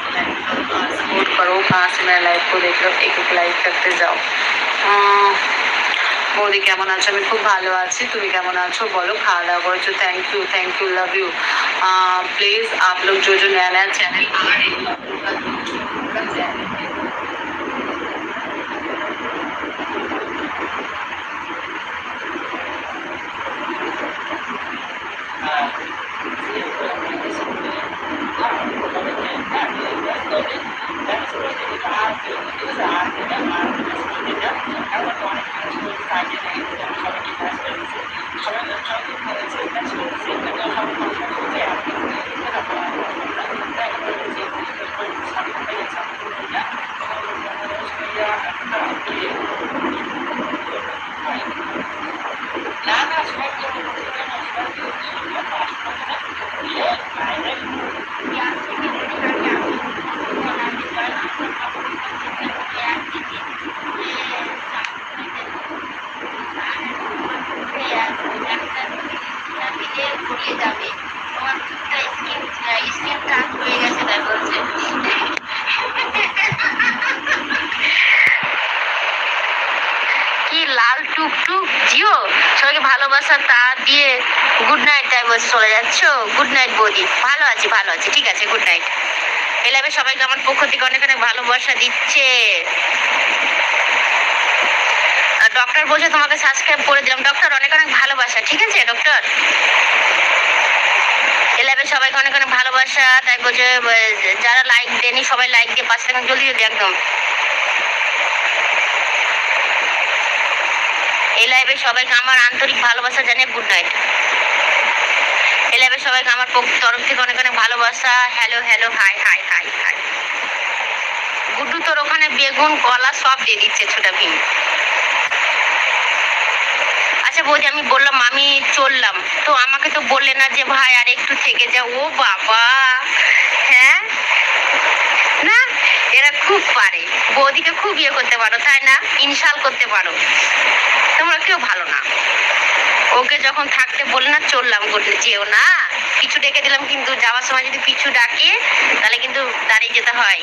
Support करो कहाँ से मेरा लाइफ को देख रहे हो एक एक लाइक करते যাও আহ, বৌদি কেমন আছো আমি খুব ভালো আছি তুমি কেমন আছো বলো খাওয়া দাওয়া করেছো thank you thank you love you please आप लोग जो जो नया नया चैनल आ তাই বলছে। কি লাল টুকটুক, জিও, সবাইকে ভালোবাসা তা দিয়ে গুড নাইট তাই বলছে, চলে যাচ্ছ? গুড নাইট বৌদি। ভালো আছি ভালো আছি, ঠিক আছে গুড নাইট এলাবে সবাইকে আমার পক্ষ থেকে অনেক অনেক ভালোবাসা দিচ্ছে। ডক্টর বলছে, তোমাকে সাবস্ক্রাইব করে দিলাম। ডক্টর অনেক অনেক ভালোবাসা, ঠিক আছে ডক্টর অনেক অনেক ভালোবাসা। বলছে আহ, যারা লাইক দেনি সবাই লাইক দিয়ে পাশে থাকুন জলদি জলদি একদম। এই লাইভে সবাইকে আমার আন্তরিক ভালোবাসা জানিয়ে গুড নাইট এই লাইভে সবাইকে আমার তরফ থেকে অনেক অনেক ভালোবাসা। Hello hello hi hi hi hi Guddu তোর ওখানে বেগুন কলা সব দিয়ে দিচ্ছে ছোটা ভীম। আচ্ছা আমি বললাম, আমি চললাম। তো আমাকে তো বললে না যে, ভাই, আর একটু থেকে যা। ও বাবা! হ্যাঁ? না, এরা খুব পারে। বৌদিকে খুব ইয়ে করতে পারো, তাই না? ইনশাল করতে পারো। তোমরা কেউ ভালো না। ওকে যখন থাকতে বলে না, চললাম যেও না। কিছু ডেকে দিলাম, কিন্তু যাওয়ার সময় যদি পিছু ডাকে, তাহলে কিন্তু দাঁড়িয়ে যেতে হয়।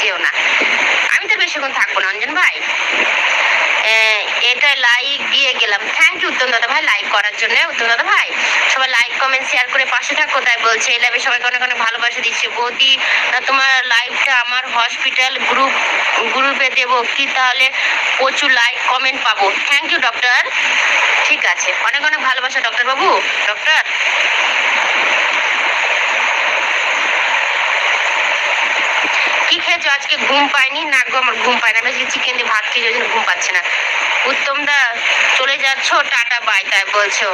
যেও না। আমি তো বেশিক্ষণ থাকব না, অঞ্জন ভাই। লাইক দিয়ে গেলাম। থ্যাংক ইউ উত্তম দাদা ভাই লাইক করার জন্য। উত্তম দাদা ভাই, সবাই লাইক কমেন্ট শেয়ার করে পাশে থাকো, তাই বলছে, এই লাইভে সবাইকে অনেক অনেক ভালোবাসা দিচ্ছে। বৌদি তোমার লাইভটা আমার হসপিটাল গ্রুপ গ্রুপে দেবো। কি তাহলে প্রচুর লাইক কমেন্ট পাবো। থ্যাংক ইউ ডক্টর ঠিক আছে। অনেক অনেক ভালোবাসা ডক্টর বাবু। ডক্টর কি খেয়েছো? আজকে ঘুম পাইনি না গো, আমার ঘুম পায় না। আমি চিকেন দিয়ে ভাত খেয়ে জন্য ঘুম পাচ্ছে না। উত্তম দা চলে যাচ্ছ, টাটা বাই তাই বলছো